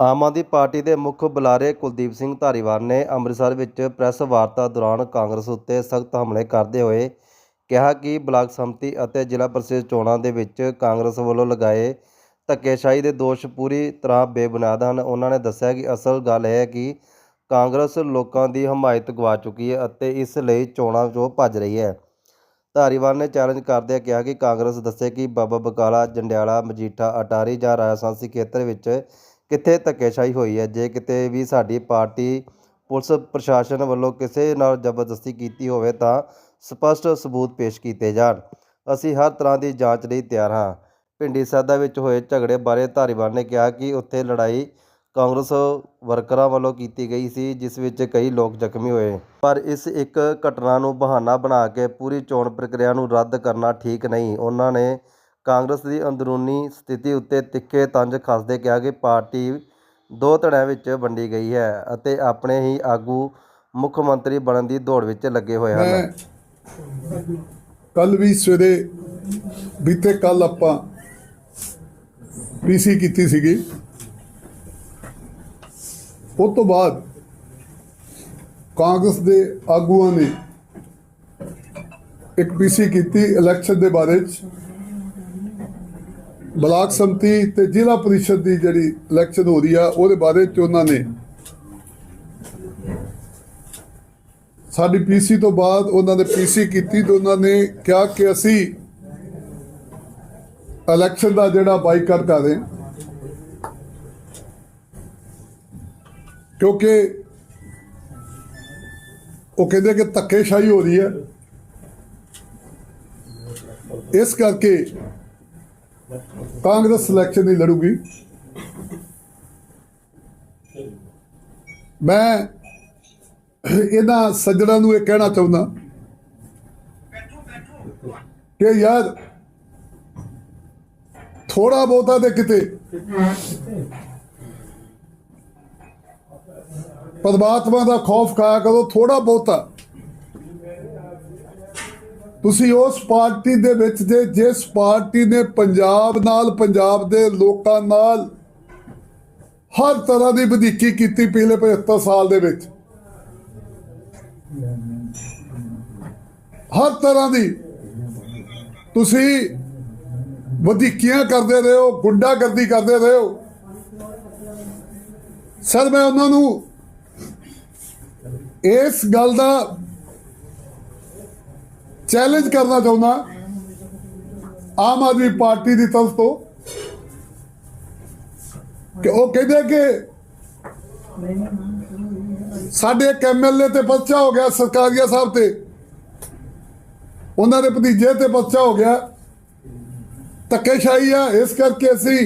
Aam Aadmi party ਦੇ ਮੁੱਖ ਬੁਲਾਰੇ ਕੁਲਦੀਪ ਸਿੰਘ ਧਾਰੀਵਾਲ ਨੇ ਅੰਮ੍ਰਿਤਸਰ ਵਿੱਚ ਪ੍ਰੈਸ ਵਾਰਤਾ ਦੌਰਾਨ ਕਾਂਗਰਸ ਉੱਤੇ ਸਖਤ ਹਮਲੇ ਕਰਦੇ ਹੋਏ ਕਿਹਾ ਕਿ ਬਲਾਕ ਸੰਮਤੀ ਅਤੇ ਜ਼ਿਲ੍ਹਾ ਪ੍ਰੀਸ਼ਦ ਚੋਣਾਂ ਦੇ ਵਿੱਚ ਕਾਂਗਰਸ ਵੱਲੋਂ ਲਗਾਏ ਧੱਕੇਸ਼ਾਹੀ ਦੇ ਦੋਸ਼ ਪੂਰੀ ਤਰ੍ਹਾਂ ਬੇਬੁਨਿਆਦ ਹਨ। ਉਹਨਾਂ ਨੇ ਦੱਸਿਆ ਕਿ ਅਸਲ ਗੱਲ ਇਹ ਹੈ ਕਿ ਕਾਂਗਰਸ ਲੋਕਾਂ ਦੀ ਹਮਾਇਤ ਗਵਾ ਚੁੱਕੀ ਹੈ ਅਤੇ ਇਸ ਲਈ ਚੋਣਾਂ 'ਚੋਂ ਭੱਜ ਰਹੀ ਹੈ। ਧਾਰੀਵਾਲ ਨੇ ਚੈਲੰਜ ਕਰਦਿਆਂ ਕਿਹਾ ਕਿ ਕਾਂਗਰਸ ਦੱਸੇ ਕਿ ਬਾਬਾ ਬਕਾਲਾ, ਜੰਡਿਆਲਾ, ਮਜੀਠਾ, ਅਟਾਰੀ ਜਾਂ ਰਾਜਸਾਂਸੀ ਖੇਤਰ ਵਿੱਚ ਕਿੱਥੇ ਧੱਕੇਸ਼ਾਹੀ ਹੋਈ ਹੈ? ਜੇ ਕਿਤੇ ਵੀ ਸਾਡੀ ਪਾਰਟੀ ਪੁਲਿਸ ਪ੍ਰਸ਼ਾਸਨ ਵੱਲੋਂ ਕਿਸੇ ਨਾਲ ਜ਼ਬਰਦਸਤੀ ਕੀਤੀ ਹੋਵੇ ਤਾਂ ਸਪਸ਼ਟ ਸਬੂਤ ਪੇਸ਼ ਕੀਤੇ ਜਾਣ। ਅਸੀਂ ਹਰ ਤਰ੍ਹਾਂ ਦੀ ਜਾਂਚ ਲਈ ਤਿਆਰ ਹਾਂ। ਭਿੰਡੀ ਸਾਦਾ ਵਿੱਚ ਹੋਏ ਝਗੜੇ ਬਾਰੇ ਧਾਰੀਵਾਲ ਨੇ ਕਿਹਾ ਕਿ ਉੱਥੇ ਲੜਾਈ ਕਾਂਗਰਸ ਵਰਕਰਾਂ ਵੱਲੋਂ ਕੀਤੀ ਗਈ ਸੀ, ਜਿਸ ਵਿੱਚ ਕਈ ਲੋਕ ਜ਼ਖਮੀ ਹੋਏ। ਪਰ ਇਸ ਇੱਕ ਘਟਨਾ ਨੂੰ ਬਹਾਨਾ ਬਣਾ ਕੇ ਪੂਰੀ ਚੋਣ ਪ੍ਰਕਿਰਿਆ ਨੂੰ ਰੱਦ ਕਰਨਾ ਠੀਕ ਨਹੀਂ। ਉਹਨਾਂ ਨੇ ਕਾਂਗਰਸ ਦੀ ਅੰਦਰੂਨੀ ਸਥਿਤੀ ਉੱਤੇ ਤਿੱਖੇ ਤੰਜ ਕੱਸਦੇ ਕਿਹਾ ਕਿ ਪਾਰਟੀ ਦੋ ਧੜਿਆਂ ਵਿੱਚ ਵੰਡੀ ਗਈ ਹੈ ਅਤੇ ਆਪਣੇ ਹੀ ਆਗੂ ਮੁੱਖ ਮੰਤਰੀ ਬਣਨ ਦੀ ਦੌੜ ਵਿੱਚ ਲੱਗੇ ਹੋਏ ਹਨ। ਕੱਲ ਵੀ ਸਵੇਰੇ ਬੀਤੇ ਕੱਲ ਆਪਾਂ ਪੀਸੀ ਕੀਤੀ ਸੀਗੀ। ਉਸ ਤੋਂ ਬਾਅਦ ਕਾਂਗਰਸ ਦੇ ਆਗੂਆਂ ਨੇ ਇੱਕ ਪੀਸੀ ਕੀਤੀ ਇਲੈਕਸ਼ਨ ਦੇ ਬਾਰੇ ਚ ਬਲਾਕ ਸੰਮਤੀ ਤੇ ਜ਼ਿਲ੍ਹਾ ਪਰਿਸ਼ਦ ਦੀ ਜਿਹੜੀ ਇਲੈਕਸ਼ਨ ਹੋ ਰਹੀ ਆ, ਉਹਦੇ ਬਾਰੇ ਚ ਉਹਨਾਂ ਨੇ ਸਾਡੀ ਪੀਸੀ ਤੋਂ ਬਾਅਦ ਉਹਨਾਂ ਨੇ ਪੀਸੀ ਕੀਤੀ ਤੇ ਉਹਨਾਂ ਨੇ ਕਿਹਾ ਕਿ ਅਸੀਂ ਇਲੈਕਸ਼ਨ ਦਾ ਜਿਹੜਾ ਬਾਈਕਾਟ ਕਰ ਰਹੇ ਕਿਉਂਕਿ ਉਹ ਕਹਿੰਦੇ ਕਿ ਧੱਕੇਸ਼ਾਹੀ ਹੋ ਰਹੀ ਹੈ। ਇਸ ਕਰਕੇ ਕਾਂਗਰਸ ਇਲੈਕਸ਼ਨ ਨਹੀਂ ਲੜੂਗੀ। ਮੈਂ ਇਹਨਾਂ ਸੱਜਣਾਂ ਨੂੰ ਇਹ ਕਹਿਣਾ ਚਾਹੁੰਦਾ ਕਿ ਯਾਰ ਥੋੜਾ ਬਹੁਤਾ ਤੇ ਕਿਤੇ ਪਰਮਾਤਮਾ ਦਾ ਖੌਫ ਖਾਇਆ ਕਰੋ ਥੋੜਾ ਬਹੁਤਾ। ਤੁਸੀਂ ਉਸ ਪਾਰਟੀ ਦੇ ਵਿੱਚ ਜੇ, ਜਿਸ ਪਾਰਟੀ ਨੇ ਪੰਜਾਬ ਨਾਲ, ਪੰਜਾਬ ਦੇ ਲੋਕਾਂ ਨਾਲ ਹਰ ਤਰ੍ਹਾਂ ਦੀ ਵਧੀਕੀ ਕੀਤੀ ਪਿਛਲੇ 75 ਸਾਲ ਦੇ ਵਿੱਚ। ਹਰ ਤਰ੍ਹਾਂ ਦੀ। ਤੁਸੀਂ ਵਧੀਕੀਆਂ ਕਰਦੇ ਰਹੇ ਹੋ, ਗੁੰਡਾਗਰਦੀ ਕਰਦੇ ਰਹੇ ਹੋ। ਸਰ, ਮੈਂ ਉਹਨਾਂ ਨੂੰ ਇਸ ਗੱਲ ਦਾ ਚੈਲੰਜ ਕਰਨਾ ਚਾਹੁੰਦਾ, ਆਮ ਆਦਮੀ ਪਾਰਟੀ ਦੀ ਤਰਫ ਤੋਂ। ਕਿ ਉਹ ਕਹਿੰਦੇ ਕਿ ਸਾਡੇ ਇੱਕ ਐਮਐਲਏ ਤੇ ਪਰਚਾ ਹੋ ਗਿਆ ਸਰਕਾਰੀਆ ਸਾਹਿਬ ਤੇ। ਉਹਨਾਂ ਦੇ ਭਤੀਜੇ ਤੇ ਪਰਚਾ ਹੋ ਗਿਆ। ਧੱਕੇਸ਼ਾਹੀ ਆ, ਇਸ ਕਰਕੇ ਅਸੀਂ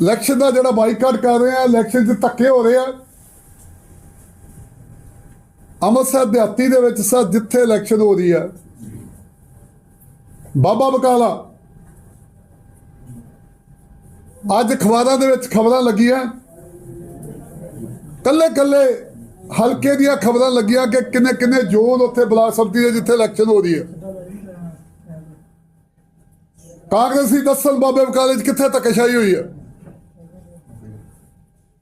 ਇਲੈਕਸ਼ਨ ਦਾ ਜਿਹੜਾ ਬਾਈਕਾਟ ਕਰ ਰਹੇ ਆ, ਇਲੈਕਸ਼ਨ 'ਚ ਧੱਕੇ ਹੋ ਰਹੇ ਆ। ਅੰਮ੍ਰਿਤਸਰ ਦਿਹਾਤੀ ਦੇ ਵਿੱਚ ਸਰ ਜਿੱਥੇ ਇਲੈਕਸ਼ਨ ਹੋ ਰਹੀ ਹੈ, ਬਾਬਾ ਬਕਾਲਾ, ਅੱਜ ਅਖਬਾਰਾਂ ਦੇ ਵਿੱਚ ਖਬਰਾਂ ਲੱਗੀਆਂ। ਕੱਲੇ ਕੱਲੇ ਹਲਕੇ ਦੀਆਂ ਖਬਰਾਂ ਲੱਗੀਆਂ ਕਿ ਕਿੰਨੇ ਕਿੰਨੇ ਜ਼ੋਨ ਉੱਥੇ ਬਲਾਕ ਸੰਮਤੀ ਦੇ ਜਿੱਥੇ ਇਲੈਕਸ਼ਨ ਹੋ ਰਹੀ ਹੈ। ਕਾਂਗਰਸੀ ਦੱਸਣ ਬਾਬੇ ਬਕਾਲੇ 'ਚ ਕਿੱਥੇ ਧੱਕੇਸ਼ਾਹੀ ਹੋਈ ਹੈ?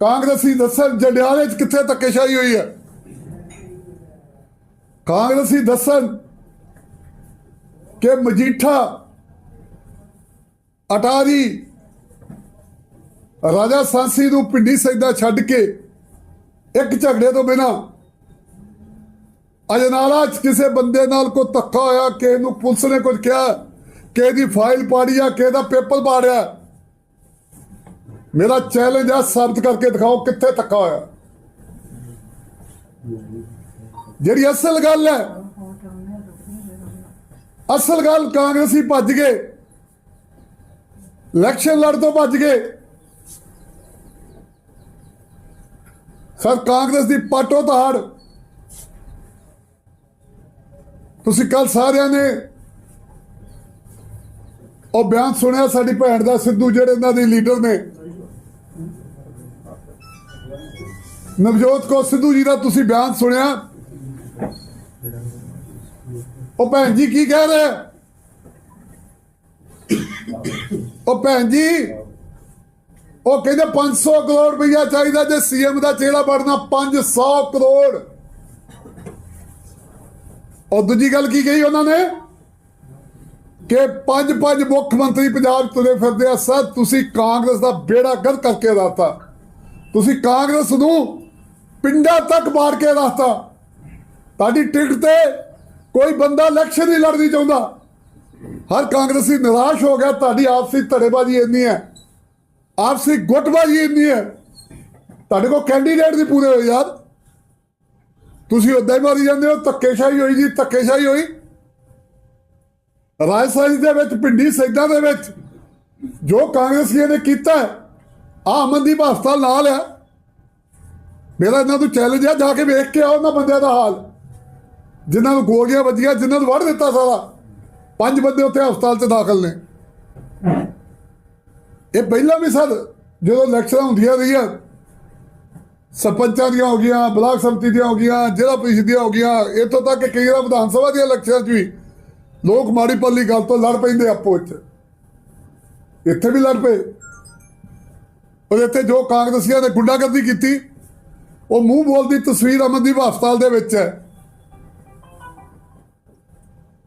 ਕਾਂਗਰਸੀ ਦੱਸਣ ਜੰਡਿਆਲੇ 'ਚ ਕਿੱਥੇ ਧੱਕੇਸ਼ਾਹੀ ਹੋਈ ਹੈ? ਕਾਂਗਰਸੀ ਦੱਸਣ ਕਿ ਮਜੀਠਾ ਅਟਾਰੀ ਰਾਜਾ ਸਾਂਸੀ ਨੂੰ ਪਿੰਡੀ ਸੈਦਾ ਛੱਡ ਕੇ ਇੱਕ ਝਗੜੇ ਤੋਂ ਬਿਨਾ ਅਜਨਾਲਾ ਚ ਕਿਸੇ ਬੰਦੇ ਨਾਲ ਕੋਈ ਧੱਕਾ ਹੋਇਆ ਕਿ ਨੂੰ ਪੁਲਿਸ ਨੇ ਕੁਝ ਕਿਹਾ ਕਿ ਦੀ ਫਾਈਲ ਪਾੜੀ ਆ ਕਿ ਦਾ ਪੇਪਰ ਪਾੜਿਆ। ਮੇਰਾ ਚੈਲੰਜ ਆ, ਸਾਬਤ ਕਰਕੇ ਦਿਖਾਓ ਕਿੱਥੇ ਧੱਕਾ ਹੋਇਆ। ਜਿਹੜੀ ਅਸਲ ਗੱਲ ਹੈ, ਅਸਲ ਗੱਲ ਕਾਂਗਰਸੀ ਭੱਜ ਗਏ ਇਲੈਕਸ਼ਨ ਲੜ ਤੋਂ ਭੱਜ ਗਏ। ਸਰ, ਕਾਂਗਰਸ ਦੀ ਪਾਟੋ ਤਾੜ ਤੁਸੀਂ ਕੱਲ ਸਾਰਿਆਂ ਨੇ ਉਹ ਬਿਆਨ ਸੁਣਿਆ, ਸਾਡੀ ਭੈਣ ਦਾ ਸਿੱਧੂ ਜਿਹੜੇ ਇਹਨਾਂ ਦੇ ਲੀਡਰ ਨੇ। ਨਵਜੋਤ ਕੋ ਸਿੱਧੂ ਜੀ ਦਾ ਤੁਸੀਂ ਬਿਆਨ ਸੁਣਿਆ। ਉਹ ਭੈਣ ਜੀ ਕੀ ਕਹਿ ਰਹੇ? ਉਹ ਭੈਣ ਜੀ, ਉਹ ਕਹਿੰਦੇ 500 ਕਰੋੜ ਰੁਪਇਆ ਚਾਹੀਦਾ ਜੇ ਸੀਐਮ ਦਾ ਚਿਹਰਾ ਬਣਨਾ 500 ਕਰੋੜ। ਔਰ ਦੂਜੀ ਗੱਲ ਕੀ ਕਹੀ ਉਹਨਾਂ ਨੇ? ਕਿ ਪੰਜ ਪੰਜ ਮੁੱਖ ਮੰਤਰੀ ਪੰਜਾਬ ਤੁਰੇ ਫਿਰਦੇ ਆ, ਸਰ, ਤੁਸੀਂ ਕਾਂਗਰਸ ਦਾ ਬੇੜਾ ਗਰ ਕਰਕੇ ਰਾਤਾ। ਤੁਸੀਂ ਕਾਂਗਰਸ ਨੂੰ ਪਿੰਡਾਂ ਤੱਕ ਮਾਰ ਕੇ ਰਾਤਾ। ਤੁਹਾਡੀ ਟਿਕਟ ਤੇ ਕੋਈ ਬੰਦਾ ਇਲੈਕਸ਼ਨ ਨਹੀਂ ਲੜਨੀ ਚਾਹੁੰਦਾ। ਹਰ ਕਾਂਗਰਸੀ ਨਿਰਾਸ਼ ਹੋ ਗਿਆ, ਤੁਹਾਡੀ ਆਪਸੀ ਧੜੇਬਾਜ਼ੀ ਇੰਨੀ ਹੈ, ਆਪਸੀ ਗੁੱਟਬਾਜ਼ੀ ਇੰਨੀ ਹੈ। ਤੁਹਾਡੇ ਕੋਲ ਕੈਂਡੀਡੇਟ ਨਹੀਂ ਪੂਰੇ ਹੋਏ ਯਾਰ। ਤੁਸੀਂ ਉਦਾਂ ਹੀ ਮਾਰੀ ਜਾਂਦੇ ਹੋ, ਧੱਕੇਸ਼ਾਹੀ ਹੋਈ ਜੀ, ਧੱਕੇਸ਼ਾਹੀ ਹੋਈ। ਰਾਜਸਥਾਨ ਦੇ ਵਿੱਚ, ਪਿੰਡੀ ਸੈਦਾਂ ਦੇ ਵਿੱਚ ਜੋ ਕਾਂਗਰਸੀਆਂ ਨੇ ਕੀਤਾ ਹੈ ਆ ਅਮਨਦੀਪ ਹਸਪਤਾਲ ਨਾਲ ਹੈ। ਮੇਰਾ ਇਹਨਾਂ ਤੋਂ ਚੈਲੰਜ ਹੈ, ਜਾ ਕੇ ਵੇਖ ਕੇ ਆਓ ਉਹਨਾਂ ਬੰਦਿਆਂ ਦਾ ਹਾਲ। ਜਿਨ੍ਹਾਂ ਨੂੰ ਗੋਲੀਆਂ ਵੱਜੀਆਂ, ਜਿਨ੍ਹਾਂ ਨੂੰ ਵੜ ਦਿੱਤਾ ਸਾਰਾ। ਪੰਜ ਬੰਦੇ ਉੱਥੇ ਹਸਪਤਾਲ 'ਚ ਦਾਖਲ ਨੇ। ਇਹ ਪਹਿਲਾਂ ਵੀ ਸਰ ਜਦੋਂ ਇਲੈਕਸ਼ਨਾਂ ਹੁੰਦੀਆਂ ਰਹੀਆਂ। ਸਰਪੰਚਾਂ ਦੀਆਂ ਹੋ ਗਈਆਂ, ਬਲਾਕ ਸਮਿਤੀ ਦੀਆਂ ਹੋ ਗਈਆਂ, ਜ਼ਿਲ੍ਹਾ ਪ੍ਰੀਸ਼ਦ ਦੀਆਂ ਹੋ ਗਈਆਂ। ਇੱਥੋਂ ਤੱਕ ਕਿ ਕਈ ਵਾਰ ਵਿਧਾਨ ਸਭਾ ਦੀਆਂ ਇਲੈਕਸ਼ਨਾਂ 'ਚ ਵੀ ਲੋਕ ਮਾੜੀ ਪੱਲੀ ਗੱਲ ਤੋਂ ਲੜ ਪੈਂਦੇ ਆਪੋ ਵਿੱਚ। ਇੱਥੇ ਵੀ ਲੜ ਪਏ। ਪਰ ਇੱਥੇ ਜੋ ਕਾਂਗਰਸੀਆਂ ਨੇ ਗੁੰਡਾਗਰਦੀ ਕੀਤੀ, ਉਹ ਮੂੰਹ ਬੋਲਦੀ ਤਸਵੀਰ ਅਮਨਦੀਪ ਹਸਪਤਾਲ ਦੇ ਵਿੱਚ ਹੈ।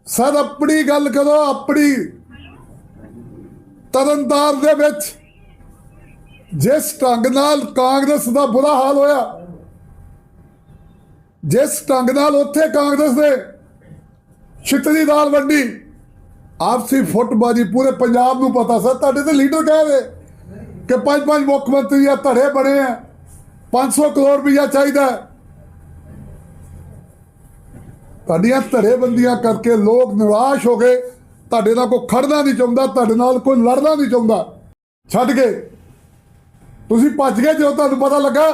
ਸਰ, ਆਪਣੀ ਗੱਲ ਕਰੋ, ਆਪਣੀ ਤਰਨਤਾਰ ਦੇ ਵਿੱਚ ਜਿਸ ਢੰਗ ਨਾਲ ਕਾਂਗਰਸ ਦਾ ਬੁਰਾ ਹਾਲ ਹੋਇਆ, ਜਿਸ ਢੰਗ ਨਾਲ ਉੱਥੇ ਕਾਂਗਰਸ ਨੇ ਛਿੱਤਰੀ ਦਾਲ ਵੰਡੀ, ਆਪਸੀ ਫੁੱਟਬਾਜੀ ਪੂਰੇ ਪੰਜਾਬ ਨੂੰ ਪਤਾ ਸਰ, ਤੁਹਾਡੇ ਤੇ ਲੀਡਰ ਕਹਿ ਰਹੇ ਕਿ ਪੰਜ ਪੰਜ ਮੁੱਖ ਮੰਤਰੀ ਆ, ਧੜੇ ਬਣੇ ਆ 500 ਕਰੋੜ ਰੁਪਇਆ ਚਾਹੀਦਾ ਤੁਹਾਡੀਆਂ ਧੜੇਬੰਦੀਆਂ ਕਰਕੇ ਲੋਕ ਨਿਰਾਸ਼ ਹੋ ਗਏ। ਤੁਹਾਡੇ ਨਾਲ ਕੋਈ ਖੜਨਾ ਨਹੀਂ ਚਾਹੁੰਦਾ, ਤੁਹਾਡੇ ਨਾਲ ਕੋਈ ਲੜਨਾ ਨਹੀਂ ਚਾਹੁੰਦਾ। ਛੱਡ ਕੇ ਤੁਸੀਂ ਭੱਜ ਗਏ ਜਦੋਂ ਤੁਹਾਨੂੰ ਪਤਾ ਲੱਗਾ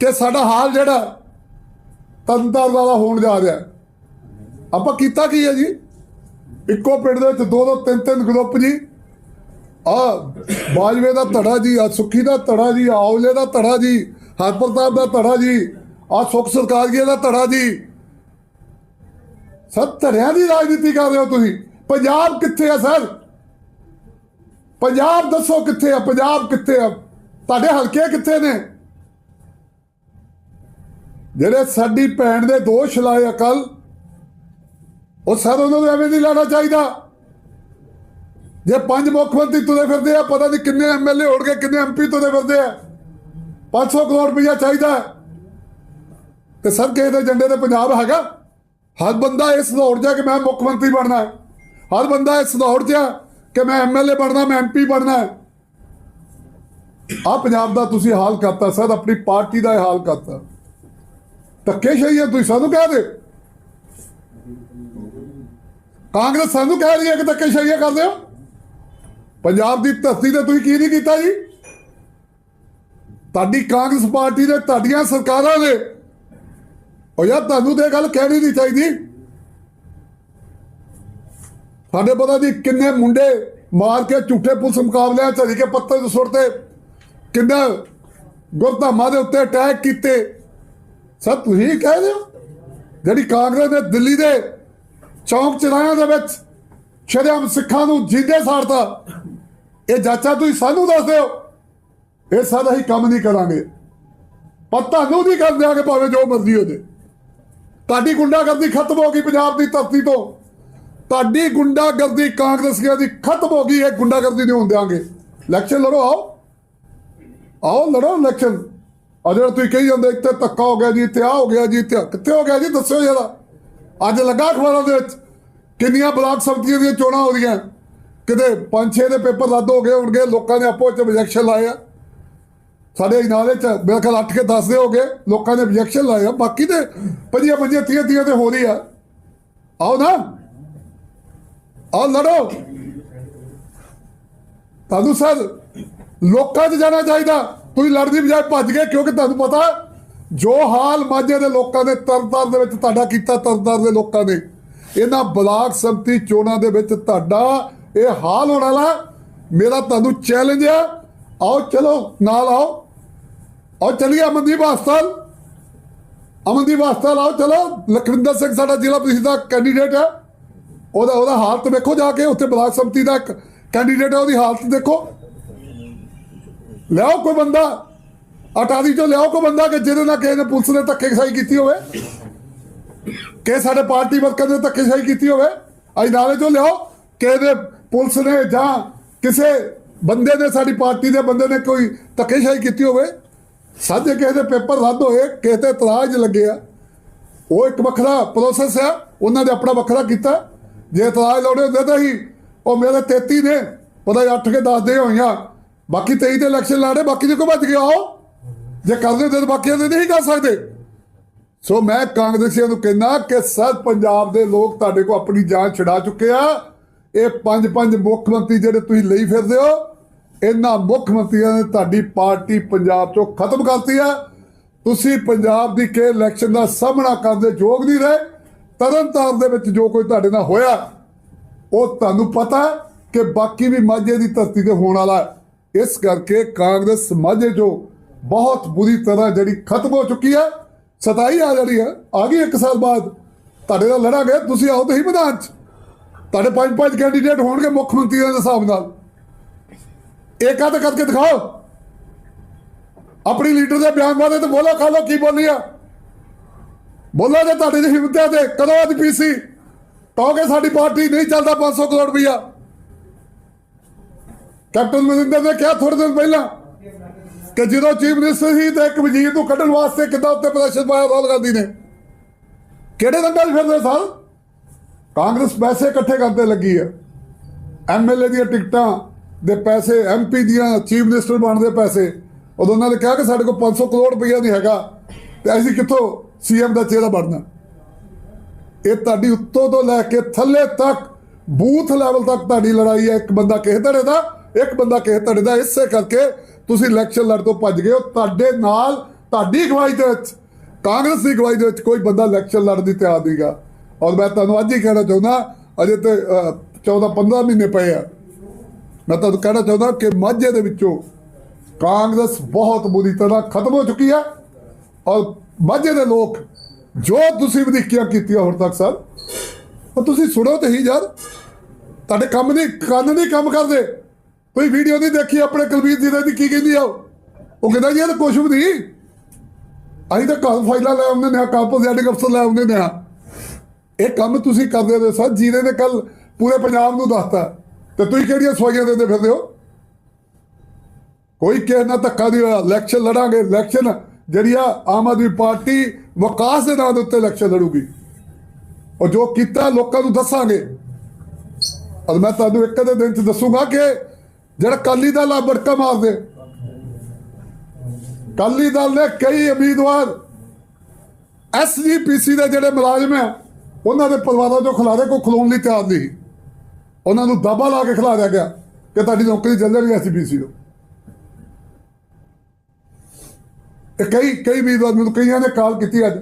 ਕਿ ਸਾਡਾ ਹਾਲ ਜਿਹੜਾ ਤੰਤਰ ਵਾਲਾ ਹੋਣ ਜਾ ਰਿਹਾ। ਆਪਾਂ ਕੀਤਾ ਕੀ ਹੈ ਜੀ? ਇੱਕੋ ਪਿੰਡ ਦੇ ਵਿੱਚ ਦੋ ਦੋ, ਤਿੰਨ ਤਿੰਨ ਗਰੁੱਪ ਜੀ। ਆ ਬਾਜਵੇ ਦਾ ਧੜਾ ਜੀ, ਆ ਸੁੱਖੀ ਦਾ ਧੜਾ ਜੀ, ਆ ਔਲੇ ਦਾ ਧੜਾ ਜੀ, ਹਰਪ੍ਰਤਾਪ ਦਾ ਧੜਾ ਜੀ, ਆ ਸੁਖ ਸਰਕਾਰੀਆ ਦਾ ਧੜਾ ਜੀ। ਸਰ ਧਰਿਆਂ ਦੀ ਰਾਜਨੀਤੀ ਕਰ ਰਹੇ ਹੋ ਤੁਸੀਂ। ਪੰਜਾਬ ਕਿੱਥੇ ਆ, ਸਰ? ਪੰਜਾਬ ਦੱਸੋ ਕਿੱਥੇ ਆ, ਪੰਜਾਬ ਕਿੱਥੇ ਆ? ਤੁਹਾਡੇ ਹਲਕੇ ਕਿੱਥੇ ਨੇ? ਜਿਹੜੇ ਸਾਡੀ ਭੈਣ ਦੇ ਦੋਸ਼ ਲਾਏ ਅਕਲ ਉਹ ਸਰ, ਉਹਨਾਂ ਨੂੰ ਐਵੇਂ ਨਹੀਂ ਲੈਣਾ ਚਾਹੀਦਾ। ਜੇ ਪੰਜ ਮੁੱਖ ਮੰਤਰੀ ਤੁਰੇ ਫਿਰਦੇ ਆ, ਪਤਾ ਨਹੀਂ ਕਿੰਨੇ ਐਮਐਲਏ ਹੋਣਗੇ, ਕਿੰਨੇ ਐਮਪੀ ਤੁਰੇ ਫਿਰਦੇ ਆ। 500 ਕਰੋੜ ਰੁਪਇਆ ਚਾਹੀਦਾ। ਤੇ ਸਰ, ਕਿਸੇ ਦੇ ਏਜੰਡੇ ਤੇ ਪੰਜਾਬ ਹੈਗਾ? ਹਰ ਬੰਦਾ ਇਸ ਦੌੜ ਜਾ ਆ ਕਿ ਮੈਂ ਮੁੱਖ ਮੰਤਰੀ ਬਣਨਾ ਹੈ। ਹਰ ਬੰਦਾ ਇਸ ਦੌੜ 'ਚ ਆ ਕਿ ਮੈਂ ਐਮਐਲਏ ਬਣਨਾ, ਮੈਂ ਐਮਪੀ ਬਣਨਾ ਹੈ। ਆ ਪੰਜਾਬ ਦਾ ਤੁਸੀਂ ਹਾਲ ਕਰਤਾ, ਸਰ, ਆਪਣੀ ਪਾਰਟੀ ਦਾ ਇਹ ਹਾਲ ਕਰਤਾ। ਧੱਕੇ ਸ਼ਹੀਆ ਤੁਸੀਂ ਸਾਨੂੰ ਕਹਿ ਦੇ। ਕਾਂਗਰਸ ਸਾਨੂੰ ਕਹਿ ਰਹੀ ਹੈ ਕਿ ਧੱਕੇ ਸ਼ਹੀਆ ਕਰਦੇ ਹੋ। ਪੰਜਾਬ ਦੀ ਧਰਤੀ ਤੇ ਤੁਸੀਂ ਕੀ ਨਹੀਂ ਕੀਤਾ ਜੀ? ਤੁਹਾਡੀ ਕਾਂਗਰਸ ਪਾਰਟੀ ਦੇ, ਤੁਹਾਡੀਆਂ ਸਰਕਾਰਾਂ ਨੇ ਉਹ ਯਾਰ, ਤੁਹਾਨੂੰ ਤੇ ਇਹ ਗੱਲ ਕਹਿਣੀ ਨਹੀਂ ਚਾਹੀਦੀ। ਸਾਡੇ ਪਤਾ ਨਹੀਂ ਕਿੰਨੇ ਮੁੰਡੇ ਮਾਰ ਕੇ ਝੂਠੇ ਪੁਲਿਸ ਮੁਕਾਬਲਿਆਂ ਚ ਕੇ ਪੱਤਰ ਦੇ ਸੁੱਟ ਕਿੰਨਾ ਗੁਰਧਾਮਾਂ ਦੇ ਉੱਤੇ ਅਟੈਕ ਕੀਤੇ। ਸਰ, ਤੁਸੀਂ ਕਹਿ ਰਹੇ ਹੋ? ਜਿਹੜੀ ਕਾਂਗਰਸ ਨੇ ਦਿੱਲੀ ਦੇ ਚੌਂਕ ਚਰਾਇਆਂ ਦੇ ਵਿੱਚ ਸ਼ਰੇਆਮ ਸਿੱਖਾਂ ਨੂੰ ਜਿੰਦੇ ਸਾੜਤਾ, ਇਹ ਜਾਚਾ ਤੁਸੀਂ ਸਾਨੂੰ ਦੱਸ ਦਿਓ। ਇਹ ਸਾਡਾ ਹੀ ਕੰਮ ਨਹੀਂ ਕਰਾਂਗੇ। ਪਰ ਤੁਹਾਨੂੰ ਨਹੀਂ ਕਰ ਦਿਆਂਗੇ ਭਾਵੇਂ ਜੋ ਮਰਜ਼ੀ ਹੋ ਜੇ ਤੁਹਾਡੀ ਗੁੰਡਾਗਰਦੀ ਖਤਮ ਹੋ ਗਈ ਪੰਜਾਬ ਦੀ ਧਰਤੀ ਤੋਂ। ਤੁਹਾਡੀ ਗੁੰਡਾਗਰਦੀ ਕਾਂਗਰਸੀਆਂ ਦੀ ਖਤਮ ਹੋ ਗਈ, ਇਹ ਗੁੰਡਾਗਰਦੀ ਨਹੀਂ ਹੋਣ ਦਿਆਂਗੇ ਇਲੈਕਸ਼ਨ ਲੜੋ ਆਓ। ਆਓ, ਲੜੋ ਇਲੈਕਸ਼ਨ ਆ ਜਿਹੜਾ ਤੁਸੀਂ ਕਹੀ ਜਾਂਦੇ, ਇੱਥੇ ਧੱਕਾ ਹੋ ਗਿਆ ਜੀ, ਇੱਥੇ ਆ ਹੋ ਗਿਆ ਜੀ, ਇੱਥੇ ਕਿੱਥੇ ਹੋ ਗਿਆ ਜੀ ਦੱਸੋ ਜਰਾ। ਅੱਜ ਲੱਗਾ ਅਖਬਾਰਾਂ ਦੇ ਵਿੱਚ ਕਿੰਨੀਆਂ ਬਲਾਕ ਸੰਮਤੀਆਂ ਦੀਆਂ ਚੋਣਾਂ ਹੋ ਰਹੀਆਂ। ਕਿਤੇ ਪੰਜ ਛੇ ਦੇ ਪੇਪਰ ਰੱਦ ਹੋ ਗਏ ਹੋਣਗੇ, ਲੋਕਾਂ ਨੇ ਆਪੋ ਵਿੱਚ objection ਲਾਏ ਆ। ਸਾਡੇ ਨਾਲੇ ਚ ਮੇਰੇ ਖਿਆਲ 8 ਕੇ 10 ਦੇ ਹੋ ਗਏ, ਲੋਕਾਂ ਨੇ objection ਲਾਏ ਬਾਕੀ ਤੇ ਪੰਜੀਆਂ ਪੰਜੀਆਂ ਤੀਆਂ ਤੀਆਂ ਤੇ ਹੋ ਰਹੀ ਆ। ਆਓ ਨਾ। ਆਓ ਲੜੋ। ਤੁਹਾਨੂੰ ਸਰ, ਲੋਕਾਂ 'ਚ ਜਾਣਾ ਚਾਹੀਦਾ। ਤੁਸੀਂ ਲੜਦੀ ਬਜਾਏ ਭੱਜ ਗਏ, ਕਿਉਂਕਿ ਤੁਹਾਨੂੰ ਪਤਾ, ਜੋ ਹਾਲ ਮਾਝੇ ਦੇ ਲੋਕਾਂ ਨੇ, ਤਰਨਤਾਰਨ ਦੇ ਵਿੱਚ ਤੁਹਾਡਾ ਕੀਤਾ, ਤਰਨਤਾਰਨ ਦੇ ਲੋਕਾਂ ਨੇ। ਇਹਨਾਂ ਬਲਾਕ ਸੰਮਤੀ ਚੋਣਾਂ ਦੇ ਵਿੱਚ ਤੁਹਾਡਾ ਇਹ ਹਾਲ ਹੋਣ ਵਾਲਾ। ਮੇਰਾ ਤੁਹਾਨੂੰ ਚੈਲੰਜ ਆ। ਆਓ, ਚਲੋ, ਨਾਲ ਆਓ। ਆਓ ਚਲੀਏ ਅਮਨਦੀਪ ਹਸਪਤਾਲ। ਅਮਨਦੀਪ ਹਸਪਤਾਲ ਆਓ, ਚਲੋ। ਲਖਵਿੰਦਰ ਸਿੰਘ ਸਾਡਾ ਜ਼ਿਲ੍ਹਾ ਪ੍ਰੀਸ਼ਦ ਦਾ ਕੈਂਡੀਡੇਟ ਹੈ। ਉਹਦਾ ਉਹਦਾ ਹਾਲਤ ਵੇਖੋ ਜਾ ਕੇ, ਉੱਥੇ ਬਲਾਕ ਸੰਮਤੀ ਦਾ ਇੱਕ ਕੈਂਡੀਡੇਟ ਹੈ, ਉਹਦੀ ਹਾਲਤ ਦੇਖੋ। ਲਿਆਓ ਕੋਈ ਬੰਦਾ। ਅਟਾਰੀ ਚੋਂ ਲਿਆਓ ਕੋਈ ਬੰਦਾ ਕਿ ਜਿਹਦੇ ਨਾਲ ਕਿਸੇ ਨੇ ਪੁਲਿਸ ਨੇ ਧੱਕੇਸ਼ਾਹੀ ਕੀਤੀ ਹੋਵੇ। ਕਿ ਸਾਡੇ ਪਾਰਟੀ ਵਰਕਰ ਨੇ ਧੱਕੇਸ਼ਾਹੀ ਕੀਤੀ ਹੋਵੇ। ਅੱਜ ਨਾਲੇ ਚੋਂ ਲਿਆਓ। ਕਿਸੇ ਦੇ ਪੁਲਿਸ ਨੇ ਜਾਂ ਕਿਸੇ ਬੰਦੇ ਨੇ ਸਾਡੀ ਪਾਰਟੀ ਦੇ ਬੰਦੇ ਨੇ ਕੋਈ ਧੱਕੇਸ਼ਾਹੀ ਕੀਤੀ ਹੋਵੇ ਸਾਜੇ ਕਿਸੇ ਦੇ ਪੇਪਰ ਰੱਦ ਹੋਏ, ਕਿਸੇ ਤੇ ਇਤਰਾਜ਼ ਲੱਗੇ ਆ। ਉਹ ਇੱਕ ਵੱਖਰਾ ਪ੍ਰੋਸੈਸ ਆ, ਉਹਨਾਂ ਨੇ ਆਪਣਾ ਵੱਖਰਾ ਕੀਤਾ। ਜੇ ਇਤਰਾਜ਼ ਲਾਉਣੇ ਹੁੰਦੇ ਤਾਂ ਹੀ ਉਹ ਮੇਰੇ 33 ਨੇ, ਪਤਾ 8 ਕੇ 10 ਦੇ ਹੋਈਆਂ। ਬਾਕੀ 23 ਤੇ ਇਲੈਕਸ਼ਨ ਲੜੇ ਬਾਕੀ ਦੇ ਕੋ ਭੱਜ ਗਿਆ ਆਓ। ਜੇ ਕਰਦੇ ਹੁੰਦੇ ਤਾਂ ਬਾਕੀਆਂ ਦੇ ਨਹੀਂ ਕਰ ਸਕਦੇ। ਸੋ ਮੈਂ ਕਾਂਗਰਸੀਆਂ ਨੂੰ ਕਹਿੰਦਾ ਕਿ ਸਰ, ਪੰਜਾਬ ਦੇ ਲੋਕ ਤੁਹਾਡੇ ਕੋ ਆਪਣੀ ਜਾਨ ਛਡਾ ਚੁੱਕੇ ਆ। ਇਹ ਪੰਜ ਪੰਜ ਮੁੱਖ ਮੰਤਰੀ ਜਿਹੜੇ ਤੁਸੀਂ ਲਈ ਫਿਰਦੇ ਹੋ ਇਹਨਾਂ ਮੁੱਖ ਮੰਤਰੀਆਂ ਨੇ ਤੁਹਾਡੀ ਪਾਰਟੀ ਪੰਜਾਬ ਚੋਂ ਖਤਮ ਕਰਤੀ ਹੈ। ਤੁਸੀਂ ਪੰਜਾਬ ਦੀ ਕੇ ਇਲੈਕਸ਼ਨ ਦਾ ਸਾਹਮਣਾ ਕਰਨ ਦੇ ਯੋਗ ਨਹੀਂ ਰਹੇ। ਤਰਨਤਾਰਨ ਦੇ ਵਿੱਚ ਜੋ ਕੋਈ ਤੁਹਾਡੇ ਨਾਲ ਹੋਇਆ, ਉਹ ਤੁਹਾਨੂੰ ਪਤਾ ਕਿ ਬਾਕੀ ਵੀ ਮਾਝੇ ਦੀ ਧਰਤੀ ਤੇ ਹੋਣ ਵਾਲਾ ਹੈ। ਇਸ ਕਰਕੇ ਕਾਂਗਰਸ ਮਾਝੇ ਜੋ ਬਹੁਤ ਬੁਰੀ ਤਰ੍ਹਾਂ ਜਿਹੜੀ ਖਤਮ ਹੋ ਚੁੱਕੀ ਹੈ। ਸਤਾਈ ਆ ਜਾਣੀ ਹੈ, ਆ ਗਈ ਇੱਕ ਸਾਲ ਬਾਅਦ। ਤੁਹਾਡੇ ਨਾਲ ਲੜਾਂਗੇ, ਤੁਸੀਂ ਆਓ ਤੇ ਹੀ ਮੈਦਾਨ 'ਚ। ਤੁਹਾਡੇ ਪੰਜ ਪੰਜ ਕੈਂਡੀਡੇਟ ਹੋਣਗੇ ਮੁੱਖ ਮੰਤਰੀਆਂ ਦੇ ਹਿਸਾਬ ਨਾਲ। ਇੱਕ ਅੱਧ ਕਰਕੇ ਦਿਖਾਓ? ਆਪਣੀ ਲੀਡਰ ਦੇ ਬਿਆਨ ਬਾਰੇ ਤੇ ਬੋਲੋ, ਖਾ ਲੋ ਕੀ ਬੋਲੀ ਆ? ਬੋਲੋ ਜੇ ਤੁਹਾਡੀ ਦੀ ਹਿੰਮਤ ਹੈ ਤੇ ਕਦੋਂ ਅੱਜ ਪੀਸੀ ਕਹੋਗੇ ਸਾਡੀ ਪਾਰਟੀ ਨਹੀਂ ਚੱਲਦਾ 500 ਕਰੋੜ ਰੁਪਈਆ। ਕੈਪਟਨ ਮਨਿੰਦਰ ਨੇ ਕਿਹਾ ਥੋੜੇ ਦਿਨ ਪਹਿਲਾਂ ਕਿ ਜਦੋਂ ਚੀਫ ਮਿਨਿਸਟਰ ਸੀ ਤੇ ਇੱਕ ਵਜ਼ੀਰ ਨੂੰ ਕੱਢਣ ਵਾਸਤੇ ਕਿੱਦਾਂ ਉੱਤੇ ਪ੍ਰਦਰਸ਼ਨ ਪਾਇਆ ਰਾਹੁਲ ਗਾਂਧੀ ਨੇ। ਕਿਹੜੇ ਦੰਗਲ ਫਿਰਦੇ ਸਰ ਕਾਂਗਰਸ ਪੈਸੇ ਇਕੱਠੇ ਕਰਦੇ ਲੱਗੀ ਹੈ। ਐਮਐਲਏ ਦੀਆਂ ਟਿਕਟਾਂ ਦੇ ਪੈਸੇ ਐਮਪੀ ਦੀਆਂ ਚੀਫ ਮਿਨਿਸਟਰ ਬਣਦੇ ਪੈਸੇ, ਉਦੋਂ ਉਹਨਾਂ ਨੇ ਕਿਹਾ ਕਿ ਸਾਡੇ ਕੋਲ 500 ਕਰੋੜ ਰੁਪਈਆ ਨਹੀਂ ਹੈਗਾ ਤੇ ਅਸੀਂ ਕਿੱਥੋਂ ਸੀਐਮ ਦਾ ਚਿਹਰਾ ਬਣਨਾ। ਇਹ ਤੁਹਾਡੀ ਉੱਤੋਂ ਤੋਂ ਲੈ ਕੇ ਥੱਲੇ ਤੱਕ, ਬੂਥ ਲੈਵਲ ਤੱਕ ਤੁਹਾਡੀ ਲੜਾਈ ਹੈ। ਇੱਕ ਬੰਦਾ ਕਿਸੇ ਧੜੇ ਦਾ, ਇੱਕ ਬੰਦਾ ਕਿਸੇ ਧੜੇ ਦਾ। ਇਸੇ ਕਰਕੇ ਤੁਸੀਂ ਇਲੈਕਸ਼ਨ ਲੜ ਤੋਂ ਭੱਜ ਗਏ ਹੋ। ਤੁਹਾਡੇ ਨਾਲ ਤੁਹਾਡੀ ਅਗਵਾਈ ਦੇ ਵਿੱਚ, ਕਾਂਗਰਸ ਦੀ ਅਗਵਾਈ ਦੇ ਵਿੱਚ ਕੋਈ ਬੰਦਾ ਇਲੈਕਸ਼ਨ ਲੜਨ ਦੀ ਤਿਆਰ ਨਹੀਂਗਾ। ਔਰ ਮੈਂ ਤੁਹਾਨੂੰ ਅੱਜ ਹੀ ਕਹਿਣਾ ਚਾਹੁੰਦਾ, ਅਜੇ ਤੇ 14 15 ਮਹੀਨੇ ਪਏ ਆ। ਮੈਂ ਤੁਹਾਨੂੰ ਕਹਿਣਾ ਚਾਹੁੰਦਾ ਕਿ ਮਾਝੇ ਦੇ ਵਿੱਚੋਂ ਕਾਂਗਰਸ ਬਹੁਤ ਬੁਰੀ ਤਰ੍ਹਾਂ ਖਤਮ ਹੋ ਚੁੱਕੀ ਹੈ ਔਰ ਮਾਝੇ ਦੇ ਲੋਕ ਜੋ ਤੁਸੀਂ ਵਧੀਕੀਆਂ ਕੀਤੀਆਂ ਹੁਣ ਤੱਕ ਸਰ ਉਹ ਤੁਸੀਂ ਸੁਣੋ ਤੇ ਹੀ ਯਾਰ। ਤੁਹਾਡੇ ਕੰਮ ਨਹੀਂ, ਕੰਨ ਨਹੀਂ ਕੰਮ ਕਰਦੇ। ਕੋਈ ਵੀਡੀਓ ਨਹੀਂ ਦੇਖੀ, ਆਪਣੇ ਕੁਲਬੀਰ ਜੀ ਦੀ ਕੀ ਕਹਿੰਦੀ ਆ ਉਹ? ਕਹਿੰਦਾ ਯਾਰ ਕੁਛ ਵੀ ਨਹੀਂ। ਅਸੀਂ ਤਾਂ ਘਰ ਫਾਈਲਾਂ ਲੈ ਆਉਂਦੇ ਨੇ ਆ ਕੰਪੋਜ਼ਿਟਿੰਗ ਅਫਸਰ ਲੈ ਆਉਂਦੇ ਨੇ ਆ ਇਹ ਕੰਮ ਤੁਸੀਂ ਕਰਦੇ ਹੋ ਸਰ, ਜੀਰੇ ਨੇ ਕੱਲ ਪੂਰੇ ਪੰਜਾਬ ਨੂੰ ਦੱਸਤਾ। ਤੇ ਤੁਸੀਂ ਕਿਹੜੀਆਂ ਸਵਾਈਆਂ ਦਿੰਦੇ ਫਿਰਦੇ ਹੋ? ਕੋਈ ਕਿਸੇ ਨਾਲ ਧੱਕਾ ਨਹੀਂ ਹੋਇਆ ਇਲੈਕਸ਼ਨ ਲੜਾਂਗੇ ਇਲੈਕਸ਼ਨ ਜਿਹੜੀ ਆ ਆਮ ਆਦਮੀ ਪਾਰਟੀ ਵਿਕਾਸ ਦੇ ਨਾਂ ਦੇ ਉੱਤੇ ਇਲੈਕਸ਼ਨ ਲੜੂਗੀ। ਔਰ ਜੋ ਕੀਤਾ ਲੋਕਾਂ ਨੂੰ ਦੱਸਾਂਗੇ। ਔਰ ਮੈਂ ਤੁਹਾਨੂੰ ਇੱਕ ਦੇ ਦਿਨ ਚ ਦੱਸੂਗਾ ਕਿ ਜਿਹੜਾ ਕਾਲੀ ਦਲ ਆ ਬੜਕਾ ਮਾਰਦੇ। ਕਾਲੀ ਦਲ ਨੇ ਕਈ ਉਮੀਦਵਾਰ ਐਸਜੀਪੀਸੀ ਦੇ ਜਿਹੜੇ ਮੁਲਾਜ਼ਮ ਆ, ਉਹਨਾਂ ਦੇ ਪਰਿਵਾਰਾਂ ਚੋਂ ਖਿਲਾਰੇ ਕੋ ਖਲੋਣ ਲਈ ਤਿਆਰ ਨਹੀਂ ਉਹਨਾਂ ਨੂੰ ਦਾਬਾ ਲਾ ਕੇ ਖਿਲਾ ਖਿਲਾਰਿਆ ਗਿਆ ਕਿ ਤੁਹਾਡੀ ਨੌਕਰੀ ਚੱਲ ਜਾਣੀ ਐਸਜੀਪੀਸੀ ਤੋਂ। ਇਹ ਕਈ ਕਈ ਉਮੀਦਵਾਰ ਮੈਨੂੰ ਕਈਆਂ ਨੇ ਕਾਲ ਕੀਤੀ ਅੱਜ।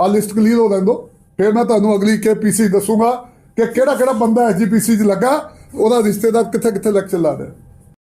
ਆ ਲਿਸਟ ਕਲੀਅਰ ਹੋ ਲੈਣ ਦਿਓ। ਫਿਰ ਮੈਂ ਤੁਹਾਨੂੰ ਅਗਲੀ ਕੇ ਪੀਸੀ ਦੱਸੂਗਾ ਕਿ ਕਿਹੜਾ ਕਿਹੜਾ ਬੰਦਾ ਐਸਜੀਪੀਸੀ 'ਚ ਲੱਗਾ, ਉਹਦਾ ਰਿਸ਼ਤੇਦਾਰ ਕਿੱਥੇ ਕਿੱਥੇ ਇਲੈਕਸ਼ਨ ਲਾ ਰਿਹਾ।